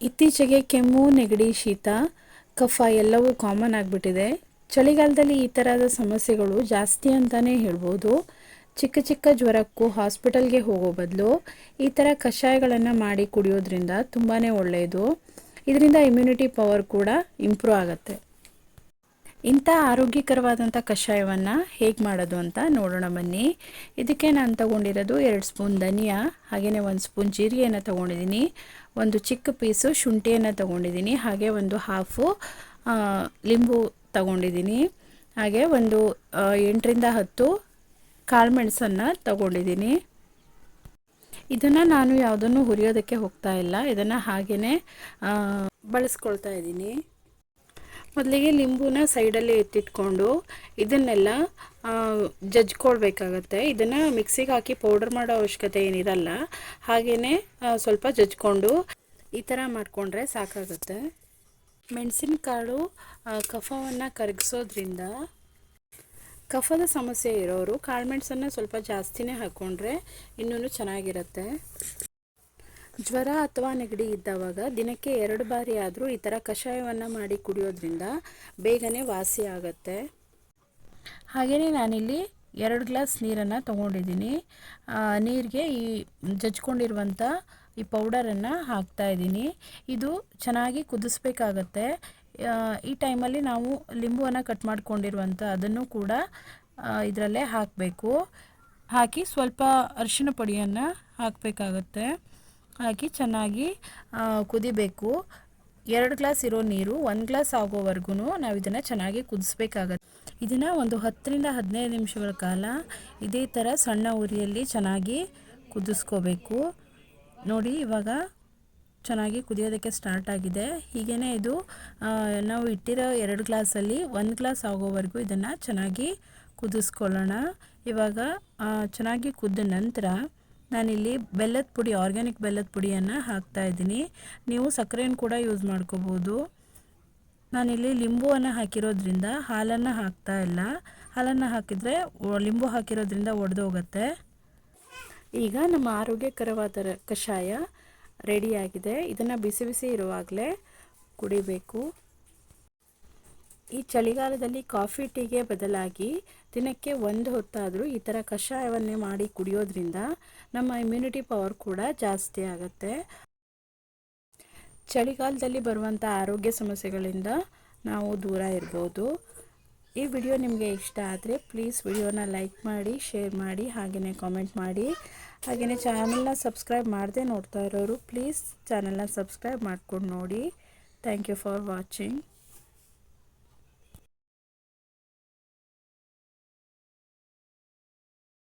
ಇತ್ತೀಚೆಗೆ ಕೆಮ್ಮು, ನೆಗಡಿ, ಶೀತ, ಕಫ ಎಲ್ಲವೂ ಕಾಮನ್ ಆಗಿಬಿಟ್ಟಿದೆ. ಚಳಿಗಾಲದಲ್ಲಿ ಈ ಥರದ ಸಮಸ್ಯೆಗಳು ಜಾಸ್ತಿ ಅಂತಲೇ ಹೇಳ್ಬೋದು. ಚಿಕ್ಕ ಚಿಕ್ಕ ಜ್ವರಕ್ಕೂ ಹಾಸ್ಪಿಟಲ್ಗೆ ಹೋಗೋ ಬದಲು ಈ ಥರ ಕಷಾಯಗಳನ್ನು ಮಾಡಿ ಕುಡಿಯೋದ್ರಿಂದ ತುಂಬಾ ಒಳ್ಳೆಯದು ಇದರಿಂದ ಇಮ್ಯುನಿಟಿ ಪವರ್ ಕೂಡ ಇಂಪ್ರೂವ್ ಆಗುತ್ತೆ. ಇಂಥ ಆರೋಗ್ಯಕರವಾದಂಥ ಕಷಾಯವನ್ನು ಹೇಗೆ ಮಾಡೋದು ಅಂತ ನೋಡೋಣ ಬನ್ನಿ. ಇದಕ್ಕೆ ನಾನು ತಗೊಂಡಿರೋದು ಎರಡು ಸ್ಪೂನ್ ಧನಿಯಾ ಹಾಗೆಯೇ ಒಂದು ಸ್ಪೂನ್ ಜೀರಿಗೆಯನ್ನು ತೊಗೊಂಡಿದ್ದೀನಿ. ಒಂದು ಚಿಕ್ಕ ಪೀಸು ಶುಂಠಿಯನ್ನು ತೊಗೊಂಡಿದ್ದೀನಿ, ಹಾಗೆ ಒಂದು ಹಾಫು ಲಿಂಬು ತಗೊಂಡಿದ್ದೀನಿ. ಹಾಗೆ ಒಂದು ಎಂಟರಿಂದ ಹತ್ತು ಕಾಳುಮೆಣಸನ್ನು ತಗೊಂಡಿದ್ದೀನಿ. ಇದನ್ನು ನಾನು ಯಾವುದನ್ನು ಹುರಿಯೋದಕ್ಕೆ ಹೋಗ್ತಾ ಇಲ್ಲ. ಇದನ್ನು ಹಾಗೆಯೇ ಬಳಸ್ಕೊಳ್ತಾ ಇದ್ದೀನಿ. ಮೊದಲಿಗೆ ಲಿಂಬುನ ಸೈಡಲ್ಲಿ ಎತ್ತಿಟ್ಕೊಂಡು ಇದನ್ನೆಲ್ಲ ಜಜ್ಕೊಳ್ಬೇಕಾಗತ್ತೆ. ಇದನ್ನು ಮಿಕ್ಸಿಗೆ ಹಾಕಿ ಪೌಡರ್ ಮಾಡೋ ಅವಶ್ಯಕತೆ ಏನಿರಲ್ಲ ಹಾಗೆಯೇ ಸ್ವಲ್ಪ ಜಜ್ಕೊಂಡು ಈ ಥರ ಮಾಡಿಕೊಂಡ್ರೆ ಸಾಕಾಗುತ್ತೆ. ಮೆಣಸಿನಕಾಳು ಕಫವನ್ನು ಕರಗಿಸೋದ್ರಿಂದ ಕಫದ ಸಮಸ್ಯೆ ಇರೋರು ಕಾಳುಮೆಣಸನ್ನು ಸ್ವಲ್ಪ ಜಾಸ್ತಿನೇ ಹಾಕ್ಕೊಂಡ್ರೆ ಇನ್ನೂ ಚೆನ್ನಾಗಿರುತ್ತೆ. ಜ್ವರ ಅಥವಾ ನೆಗಡಿ ಇದ್ದವಾಗ ದಿನಕ್ಕೆ ಎರಡು ಬಾರಿ ಆದರೂ ಈ ಥರ ಕಷಾಯವನ್ನು ಮಾಡಿ ಕುಡಿಯೋದ್ರಿಂದ ಬೇಗನೆ ವಾಸಿ ಆಗುತ್ತೆ. ಹಾಗೆಯೇ ನಾನಿಲ್ಲಿ ಎರಡು ಗ್ಲಾಸ್ ನೀರನ್ನು ತೊಗೊಂಡಿದ್ದೀನಿ. ನೀರಿಗೆ ಈ ಜಜ್ಕೊಂಡಿರುವಂಥ ಈ ಪೌಡರನ್ನು ಹಾಕ್ತಾ ಇದ್ದೀನಿ. ಇದು ಚೆನ್ನಾಗಿ ಕುದಿಸ್ಬೇಕಾಗತ್ತೆ. ಈ ಟೈಮಲ್ಲಿ ನಾವು ಲಿಂಬುವನ್ನು ಕಟ್ ಮಾಡಿಕೊಂಡಿರುವಂಥ ಅದನ್ನು ಕೂಡ ಇದರಲ್ಲೇ ಹಾಕಬೇಕು. ಹಾಕಿ ಸ್ವಲ್ಪ ಅರಿಶಿನ ಪುಡಿಯನ್ನು ಹಾಕಬೇಕಾಗತ್ತೆ. ಹಾಕಿ ಚೆನ್ನಾಗಿ ಕುದಿಬೇಕು. ಎರಡು ಗ್ಲಾಸ್ ಇರೋ ನೀರು ಒಂದು ಗ್ಲಾಸ್ ಆಗೋವರೆಗೂ ನಾವು ಇದನ್ನು ಚೆನ್ನಾಗಿ ಕುದಿಸ್ಬೇಕಾಗತ್ತೆ. ಇದನ್ನು ಒಂದು ಹತ್ತರಿಂದ ಹದಿನೈದು ನಿಮಿಷಗಳ ಕಾಲ ಇದೇ ಥರ ಸಣ್ಣ ಉರಿಯಲ್ಲಿ ಚೆನ್ನಾಗಿ ಕುದಿಸ್ಕೋಬೇಕು. ನೋಡಿ, ಇವಾಗ ಚೆನ್ನಾಗಿ ಕುದಿಯೋದಕ್ಕೆ ಸ್ಟಾರ್ಟ್ ಆಗಿದೆ. ಹೀಗೇ ಇದು ನಾವು ಇಟ್ಟಿರೋ ಎರಡು ಗ್ಲಾಸಲ್ಲಿ ಒಂದು ಗ್ಲಾಸ್ ಆಗೋವರೆಗೂ ಇದನ್ನು ಚೆನ್ನಾಗಿ ಕುದಿಸ್ಕೊಳ್ಳೋಣ. ಇವಾಗ ಚೆನ್ನಾಗಿ ಕುದ್ದ ನಂತರ ನಾನಿಲ್ಲಿ ಬೆಲ್ಲದ ಪುಡಿ ಆರ್ಗ್ಯಾನಿಕ್ ಬೆಲ್ಲದ ಪುಡಿಯನ್ನು ಹಾಕ್ತಾ ಇದ್ದೀನಿ. ನೀವು ಸಕ್ಕರೆಯನ್ನು ಕೂಡ ಯೂಸ್ ಮಾಡ್ಕೋಬೋದು. ನಾನಿಲ್ಲಿ ಲಿಂಬುವನ್ನು ಹಾಕಿರೋದ್ರಿಂದ ಹಾಲನ್ನು ಹಾಕ್ತಾ ಇಲ್ಲ. ಹಾಲನ್ನು ಹಾಕಿದರೆ ಲಿಂಬು ಹಾಕಿರೋದ್ರಿಂದ ಒಡೆದೋಗುತ್ತೆ. ಈಗ ನಮ್ಮ ಆರೋಗ್ಯಕರವಾದ ಕಷಾಯ ರೆಡಿಯಾಗಿದೆ ಇದನ್ನು ಬಿಸಿ ಬಿಸಿ ಇರುವಾಗಲೇ ಕುಡಿಬೇಕು. ಈ ಚಳಿಗಾಲದಲ್ಲಿ ಕಾಫಿ ಟೀಗೆ ಬದಲಾಗಿ ದಿನಕ್ಕೆ ಒಂದು ಹೊತ್ತಾದರೂ ಈ ಥರ ಕಷಾಯವನ್ನೇ ಮಾಡಿ ಕುಡಿಯೋದ್ರಿಂದ ನಮ್ಮ ಇಮ್ಯುನಿಟಿ ಪವರ್ ಕೂಡ ಜಾಸ್ತಿ ಆಗುತ್ತೆ. ಚಳಿಗಾಲದಲ್ಲಿ ಬರುವಂಥ ಆರೋಗ್ಯ ಸಮಸ್ಯೆಗಳಿಂದ ನಾವು ದೂರ ಇರ್ಬೋದು. ಈ ವಿಡಿಯೋ ನಿಮಗೆ ಇಷ್ಟ ಆದರೆ ಪ್ಲೀಸ್ ವಿಡಿಯೋನ ಲೈಕ್ ಮಾಡಿ ಶೇರ್ ಮಾಡಿ ಹಾಗೆಯೇ ಕಾಮೆಂಟ್ ಮಾಡಿ. ಹಾಗೆಯೇ ಚಾನಲ್ನ ಸಬ್ಸ್ಕ್ರೈಬ್ ಮಾಡದೆ ನೋಡ್ತಾ ಇರೋರು ಪ್ಲೀಸ್ ಚಾನಲ್ನ ಸಬ್ಸ್ಕ್ರೈಬ್ ಮಾಡ್ಕೊಂಡು ನೋಡಿ. Thank you for watching